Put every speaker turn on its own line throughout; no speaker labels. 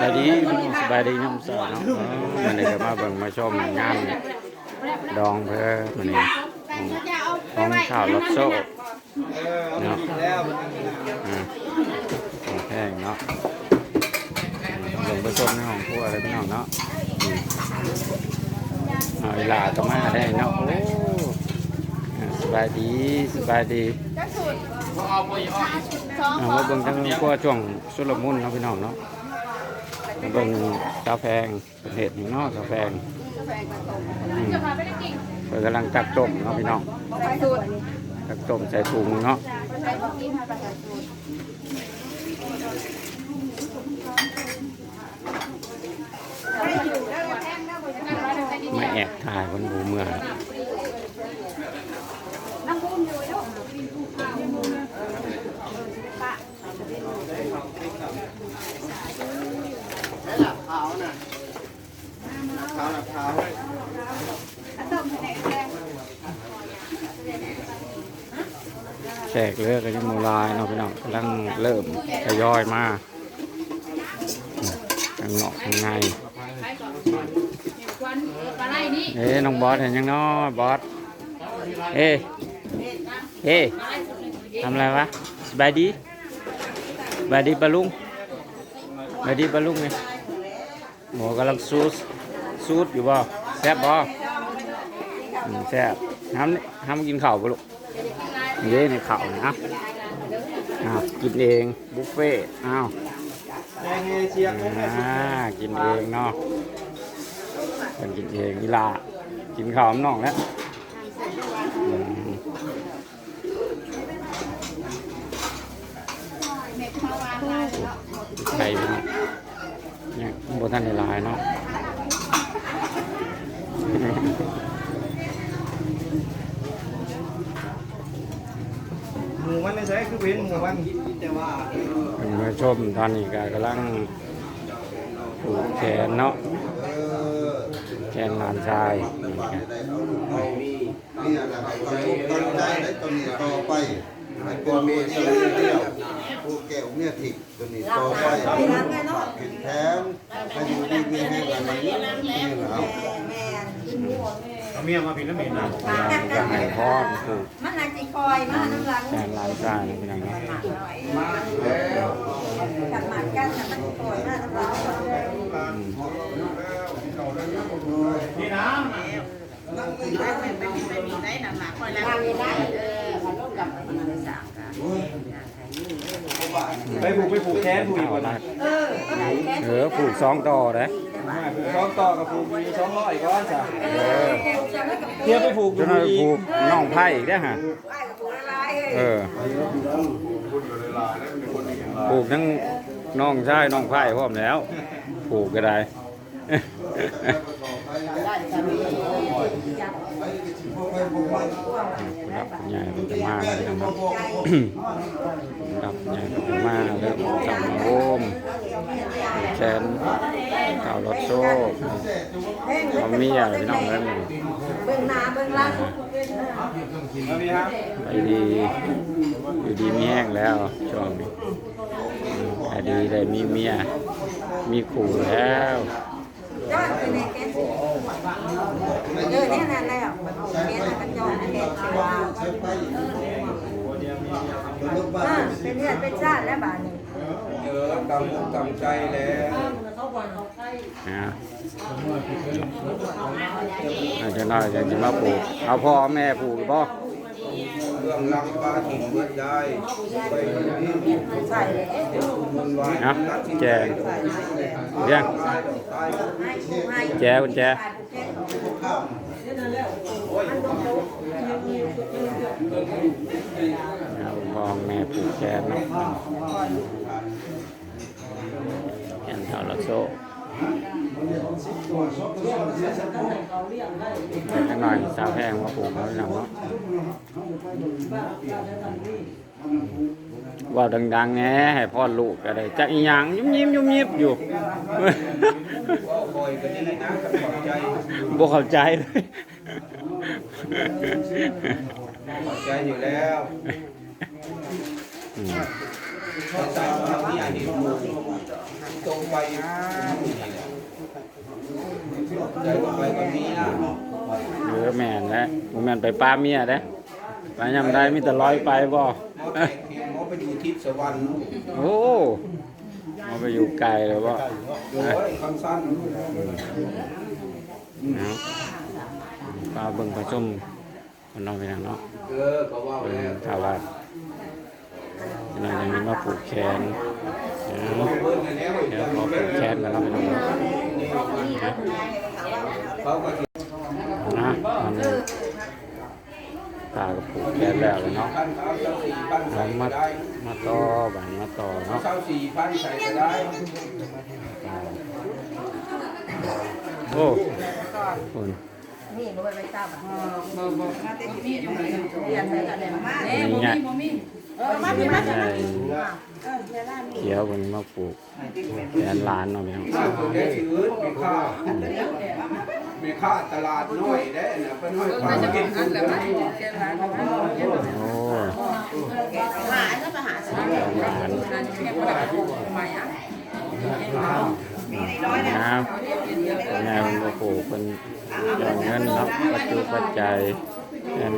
บายดีสบายดีน้ำสาวเนาะมันนี้ก็มาเบิ่งมาชมงานดองเพื่อมันนี้ของข้าวรถโซ่เนาะอ่าของแพงเนาะลงไปชมในห้องครัวอะไรพี่น้องเนาะเอาเวลาก็มาได้เนาะสบายดีสบายดีเอามาเบิ่งทางครัวช่วงสุลมุนเนาะพี่น้องเนาะ เบิ่งกาแฟงประเทศนี้เนาะกาแฟงอืมเพิ่นกำลังตักต้มเนาะพี่น้องตักต้มใส่ถุงเนาะมาแอบถ่ายคนบูเมือ งแขกเลือกก็ยังโมลายเนาะพี่น้องกำลังเริ่มทยอยมาทางนอกทางในเอ้น้องบอสเห็นยังเนาะบอสเอ้เอ้ทำอะไรวะสบายดีสบายดีปะลุงสบายดีปะลุงไงหมูกำลังซูส ซูดอยู่บ่แซ่บบ่อืมแซ่บห้ามห้ามกินข้าวปะลูกเย้ในข้าวนะอ้าวกินเองบุฟเฟ่อ้าวกินเองเนาะกันกินเองนี่ลากินข้าวน้องแล้วไข่พี่น้องเนี่ยบนท่านในลายเนาะ
หมูมันไม่ใช่คือเป็นหมูมันแต่ว่า
เป็นมาชมตอนนี้ก็กำลังผูกแขนเนาะแขนหลานชายนี่ก็
เนี่ยนะตั้งตั้งใจได้ตัวนี้ต่อไปให้เป็นเมียเดียวเดียวผู้แก้วเนี่ยถิกตัวนี้ต่อไปผิดแทนให้อยู่ดีมีแห้งอะไรนี่นะ
เอาเมียมาผิดแล้วเหม็นนะ
ก็ให้พอดผูก
มันน่าจะคอยมาน้ำหลัง
แขนหลานชายนะพี่น้องเนาะ
กันหมากันน่ะมันคอยมาน้ำหลัง
อืม
นี่นะ
ทางนี้ได้เออขนมกับมันได้สั่งกัน
ไปผูกไปผูกแขนผูกอีกคนนะ
เออก็ได้แค่
เออผูกสองต่อเด้
ผูก สองต่อกับผูกมีสองร้อยก้อนจ้ะ
เออ
จะไม่กับ
เทียบไปผูก
จนนั้นผูกน้องไผ่อีกได้อฮะ
ไอ้กับปูละลาย
เออปลูกทั้งน้องชายน้องไผ่พร้อมแล้วปลูกก็ได้ รับใหญ่มันจะมาแล้วนะครับรับใหญ่มันจะมาเริ่มทำมาโอมแขนข่าวรถโซ่เขามีอะไรพี่น้องนั่น
เบิ่งหน้าเบิ่งหลัง
ไปดีอยู่ดีมีแห้งแล้วช่วงนี้ไปดีได้มีเมียมีขู่แล้ว
ยอดเป็นไงแกเออเนี่ยนั่นแล้วมันเอาแกน่ะกันยอดแกสิว่าเออเป็นเลือดเป็นชาติแล้วบาดนี้
เอ อกำมุกกำใจแล้ว
นะอาจจะน้อยจะจะมาปลูกเอาพ่อแม่ปลูกหรือเปล่า
เรื่องลังปลาถิ่นเบิดได้ไปนี่
ใส่เลยเอ๊ะ
มันว่า
นะแจงเรียง
ให้ผู้ให้
แจกุญแจเอาพ่อแม่ปลูกแกนเนาะแกนเท่าละโซ่แต่หน่อยสาวแพงมาปลูกเขาหนังเนาะ ว่าดังๆแหน่ให้พ่อลูกก็ได้จักอีหยังยุ่มยิ้มยุ่มยิบอยู่
คอยกันนี่นะกับขอบใจ
บ่เข้าใจเลย
ขอบใจอยู่แล้ว
อืม
ตรงไปใจก็ไปกับนี้นะ
เออแม่นแล้วบ่แม่นไปป้าเมียเด้ไปยามใดมีแต่ลอยไปบ่
หมอแต่งทีมหมอไปอยู่ทิศสวรรค์
โอ้เอาไปอยู่ไกลเลยบ่
โอ้ยคำสั้น
นะป้าเบิ่งประชุมคนน้องไปทางเนาะ
เออก็ว่าแล้ว
ถ้าว่า เราจะมีมาผูกแขนเออ
เบิ้ลแล้ว
เดี๋ยวขอผูกแขนกันแล้วไปทางเนาะ
เขาก็
นะมันตากับผูกแขนแล้วเลยเนาะ
พันเขาเจ้าสี่พัน
ล
ใส่
อง
ก็
มา
ได้
มาต่อบันมาต่อเนาะ
เจ้าสี่พันใส่ก็ได้
โอ้คุณ
นี่บ่ไปทราบอะบ่บ่มาแต่ที่นี่เรียนใส่กันได้มา
นี่ไง
เออมาพี่มา
ใหญ่
เออเวลานี้
เขียววันนี้มาปลูกแขนล้านเนาะพี่น้อง
ข้าวตัวนี้ถือมีค่ามีค่าตลาดน้อยได้นะเป็นน้อยกว่ากินคุณนะ
โอ้
หาก็ไปหาซื้อ
ล้านน้ำแม่มันมาปลูกเป็นยอดเงินเนาะปัจจุปัจจัยเป็น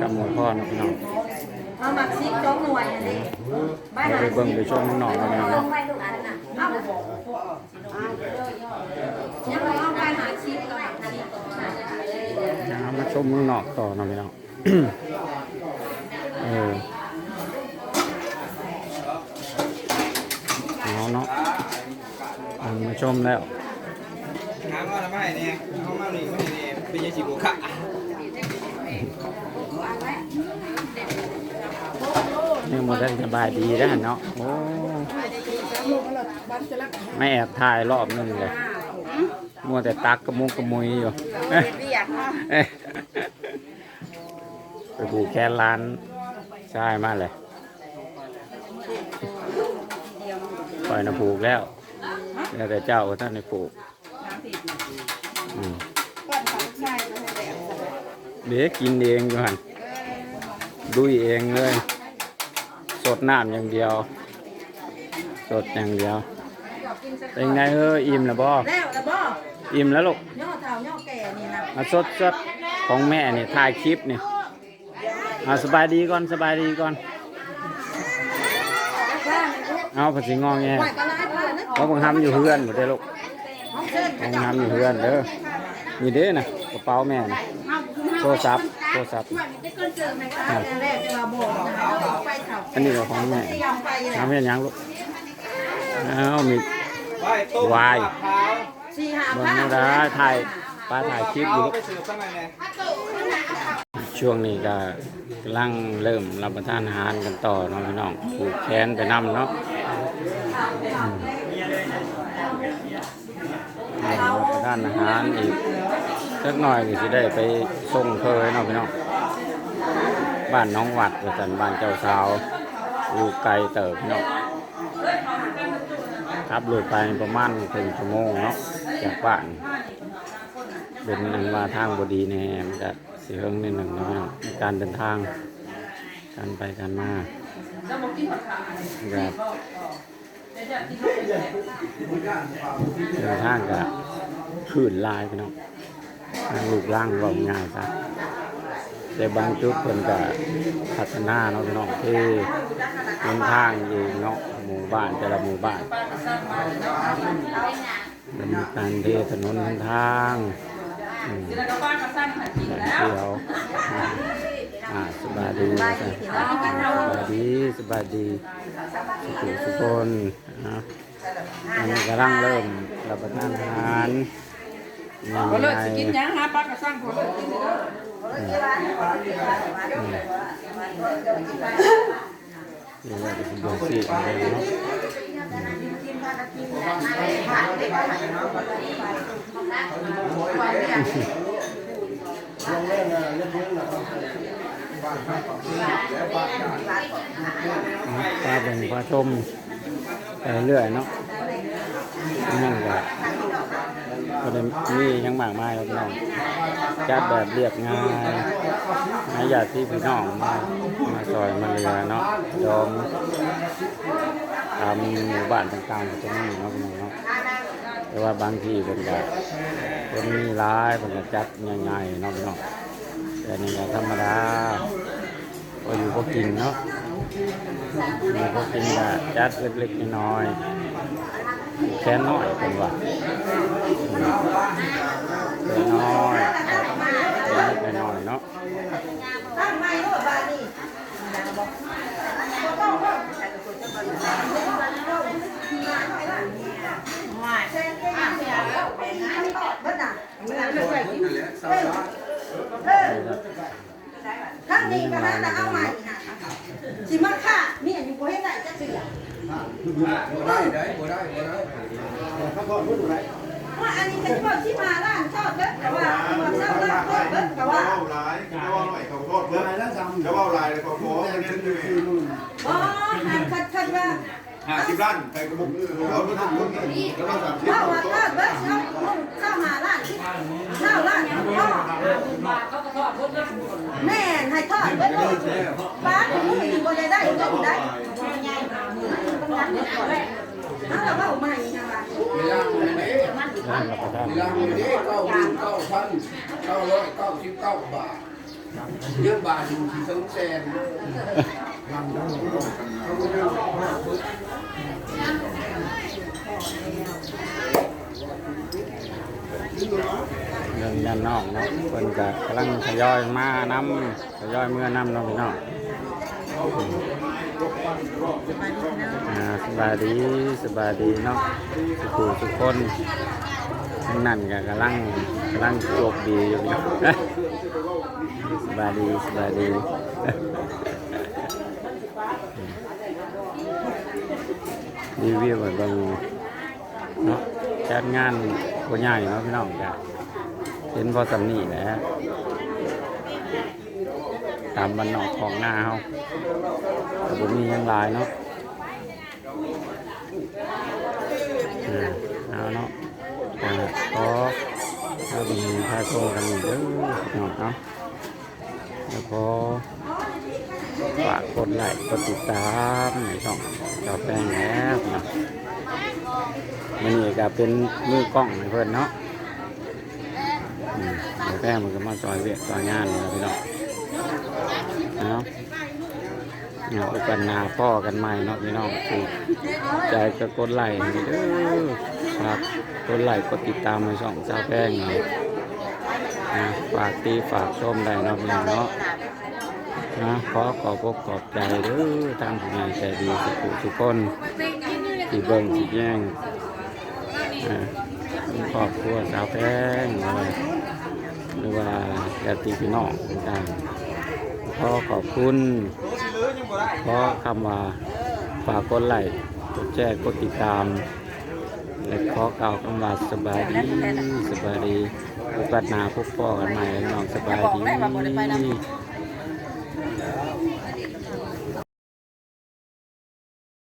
กำมือพ่อเนาะพี่น้อง
เอามาซิกจองหน่วยอันนี้ไป
เดี๋ยว
หา
ไปเบิ่งไปชมข้างนอกกันพี่น้อง
ล
เนาะ
งไปทุกอันน่ะเอายังเอาไปหาชิปก่อนหาชิปก่อน
น้ำมาชมข้างนอกต่อเนาะพี่น้องเออเอาเนาะเอามาชมแล้ว
หาว่าทำไมเนี่ยเขามาหนีมาหนีเป็นยังสิบุคะ
นี่มันได้สบายดีแล้วเนาะโอ้ไม่แอบถ่ายรอบนึงเลยมัวแต่ตักกระมุงกระมุยอยู่เอ้ย
เรียกเนาะ
เอ้ยไปผูกแค่ร้านใช่มาเลยปล่อยนะผูกแล้วแล้วแต่เจ้าท่านในผูกอืมเด็กกินเองอยู่หันดุยเองเลย สดน้ำอย่างเดียว สดอย่างเดียว เป็นไงเฮ้ยอิ่มแล้วบ่
แล้วแล้วบ่
อิ่มแล้วลูก
ย่อเท่าย่อแก่นี่นะ
มาสดสดของแม่นี่ถ่ายคลิปนี่เอาสบายดีก่อนสบายดีก่อน
ว่า
เอาภาษีงอแง
ไหวก็ไล่ผ่านนะ
เพราะบังคับอยู่เพื่อนหมดเลยลูก
ห้องเชิญ
บังคับอยู่เพื่อนเด้อมีเด้อนะกระเป๋าแม่นะโทรศัพท์ โทรศัพท์
อัน
นี้ก็ของแม่ทำให้ยังลูกเอามี
วา
ย
มะพร้าว
สี่ห้า
บนด้ถ่ายป้าถ่ายคลิปอยู่ลูกช่วงนี้ก็กำลังเริ่มรับประทานอาหารกันต่อเนาะพี่น้องผูกแขนไปนำเนาะอืมรับประทานอาหารอีก สักหน่อยก็จะได้ไปส่งเคยเนาะพี่น้องบ้านน้องวัดว่าจันบ้านเจ้าสาวอยู่ไกลเติบพี่น้องขับรถไปประมาณถึงชั่วโมงเนาะจากบ้านเป็นอันว่าทางบดีแน่มันจะเสียเรื่องนิดหนึ่งเนาะพี่น้องในการเดินทางการไปการมาแบบเดินทางกับขื่นลายพี่น้องทาง ลูกล่างว่าง่ายซะแต่บางจุดเพิ่นก็พัฒนาเนาะพี่น้องที่เดินทางเองเนาะหมู่บ้านแต่ละหมู่บ้านมันมีการเทถนนหนทางเที่ยวอ่าสบายดีสบายดีสบายดีสุขสุคนนะอันกำลังเริ่มรับประทานอาหาร นี่
ก็เลิก
ไง
สิกินหยังหาปลากระสังพอเลิกกินเด้อ
นี่ว่าจะเป็นดวงสีอะไรเนาะปลาเป็นปลาชมไปเรื่อยเนาะนั่นก็ ก็ได้มียังมากมายครับน้องจัดแบบเรียบง่ายให้ญาติพี่น้องมามาซอยมาเรือเนาะยอมตามหมู่บ้านต่างๆก็จะมีเนาะพี่น้องเนาะแต่ว่าบางที่เป็นก็คนมีร้ายเป็นก็จัดใหญ่ๆเนาะพี่น้องแต่นี่ก็ธรรมดาก็อยู่ก็กินเนาะอยู่ก็กินก็จัดเล็กๆน้อยๆ แค่น้อยเป็นว่าแค่น้อยแค่น้อยเนาะ
ตั้งไม้โลดบาดนี่เบิดน่ะ
นั่นแหละสาระ
เออข้างนี้ก็หาแต่เอาใหม่ค่ะสิมาค่ะมีอันนี้บ่เฮ็ดได้จักเทื่อ
บ่ ได้ได้บ่ได้บ่ได้
ว่าอันนี้เป็นคนที่มาร้านชอบเบิดแต่ว่าคนชอบร้านชอบเบิดแต่ว่า
เว้าหลายเว้าหน่อยเขาโทษเพิ่นจะเว้าหลายเลยเขาขอกันเงินอยู่
อ๋อหันคัดคัดว่า
ห้าสิบล้านไปกระบุกเอารถทุกคนนี่แล้วก็สามสิบ
ว่าว่าชอบเบิดชอบชอบหาร้านชอบร้านพ่อแม่ให้ทอดเบิดลูกบ้านมึงอยู่บ่ได้ได้ได้ เอาละว่าใหม่นะว่า
เวลามันนี้
นั่นรับประทาน
เวลามันนี้เก้าหมื่นเก้าพันเก้าร้อยเก้าสิบเก้าบาทเยอะบาทอยู่ที่สองแสน
เรื่องด้านนอกเนาะเพิ่นก็กำลังทยอยมานํทยอยเมื่อนํเนาะพี่น้อง อ่าสบายดีสบายดีเนาะทุกทุกคนทั้งนั่นก็กำลังกำลังจบดีอยู่น้องสบายดีสบายดีรีวิวให้เบิ่งเนาะจัดงานบ่ใหญ่เนาะพี่น้องจ้ะเห็นพอสำนีแหละตามบ้านนอกของหน้าเฮา แต่บ่มียังลายเนาะอ่าเอาเนาะอ่าขอเอาเบิ่งพาโชว์กันเด้อพี่องเนาะแล้วก็ฝากกดไลค์กดติดตามในช่องจ้าแป้งแล้วนะมันนี่ก็เป็นมือกล้องให้เพื่อนเนาะอืมเดี๋ยวแป้งมันก็มาจอยเวียจอยงานเลยพี่น้องเอาะ เอาไปกันนาพ่อกันใหม่เนาะพี่น้องถูกใจก็กดไลค์ให้เด้อฝากกดไลค์กดติดตามในช่องเจ้าแป้งหน่อยนะฝากตีฝากชมได้เนาะพี่น้องเนาะนะขอขอบอกขอบใจเด้อทางผู้ใหญ่ใจดีสุขทุกคนที่เบิ่งที่แย่งอ่าครอบครัวสาวแพงหรือว่าหรือว่าญาติพี่น้องต่างขอขอบคุณ ขอคำว่าฝากกดไลค์กดแชร์กดติดตาม และขอกล่าวคำว่าสบายดีสบายดีโอกาสหน้าพบพ่อกันใหม่น้องสบายดี